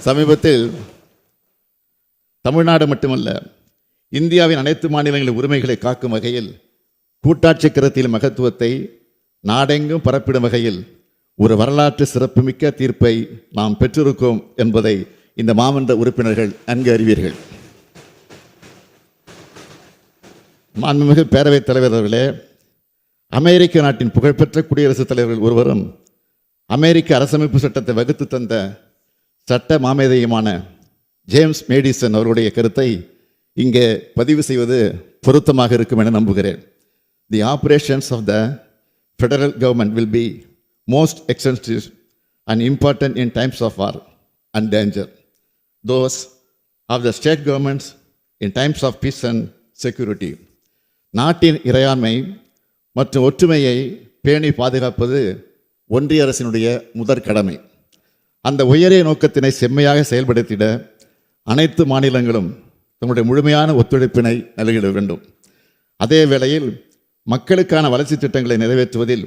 சமீபத்தில் தமிழ்நாடு மட்டுமல்ல இந்தியாவின் அனைத்து மாநிலங்களின் உரிமைகளை காக்கும் வகையில் கூட்டாட்சி கருத்தியல் மகத்துவத்தை நாடெங்கும் பரப்பிடும் வகையில் ஒரு வரலாற்று சிறப்புமிக்க தீர்ப்பை நாம் பெற்றிருக்கோம் என்பதை இந்த மாமன்ற உறுப்பினர்கள் நன்கு அறிவீர்கள். மாண்புமிகு பேரவைத் தலைவர் அவர்களே அமெரிக்க நாட்டின் புகழ்பெற்ற குடியரசுத் தலைவர்கள் ஒருவரும் அமெரிக்க அரசமைப்பு சட்டத்தை வகுத்து தந்த சட்ட மாமேதையுமான ஜேம்ஸ் மேடிசன் அவருடைய கருத்தை இங்கே பதிவு செய்வது பொருத்தமாக இருக்கும் என நம்புகிறேன். The operations of the federal government will be most extensive and important in times of war and danger those of the state governments in times of peace and security நாட்டின் இறையாண்மை மற்றும் ஒற்றுமையை பேணி பாதுகாப்பது ஒன்றிய அரசினுடைய முதற் கடமை. அந்த உயரிய நோக்கத்தினை செம்மையாக செயல்படுத்திட அனைத்து மாநிலங்களும் தங்களுடைய முழுமையான ஒத்துழைப்பினை நல்கிட வேண்டும். அதே வேளையில் மக்களுக்கான வளர்ச்சி திட்டங்களை நிறைவேற்றுவதில்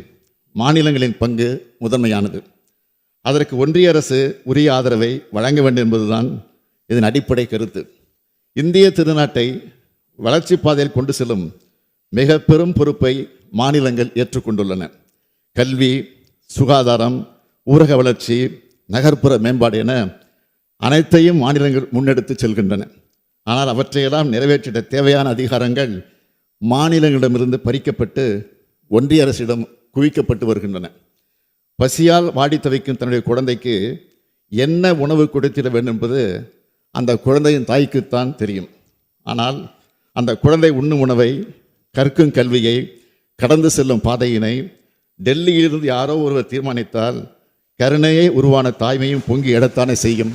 மாநிலங்களின் பங்கு முதன்மையானது. அதற்கு ஒன்றிய அரசு உரிய ஆதரவை வழங்க வேண்டும் என்பதுதான் இதன் அடிப்படை கருத்து. இந்திய திருநாட்டை வளர்ச்சி பாதையில் கொண்டு செல்லும் மிக பெரும் பொறுப்பை மாநிலங்கள் ஏற்றுக்கொண்டுள்ளன. கல்வி சுகாதாரம் ஊரக வளர்ச்சி நகர்ப்புற மேம்பாடு என அனைத்தையும் மாநிலங்கள் முன்னெடுத்து செல்கின்றன. ஆனால் அவற்றையெல்லாம் நிறைவேற்றிட தேவையான அதிகாரங்கள் மாநிலங்களிடமிருந்து பறிக்கப்பட்டு ஒன்றிய அரசிடம் குவிக்கப்பட்டு வருகின்றன. பசியால் வாடி தவிக்கும் தன்னுடைய குழந்தைக்கு என்ன உணவு கொடுத்திட வேண்டும் என்பது அந்த குழந்தையின் தாய்க்குத்தான் தெரியும். ஆனால் அந்த குழந்தை உண்ணும் உணவை கற்கும் கல்வியை கடந்து செல்லும் பாதையினை டெல்லியிலிருந்து யாரோ ஒருவர் தீர்மானித்தால் கருணையே உருவான தாய்மையும் பொங்கி எழத்தானே செய்யும்.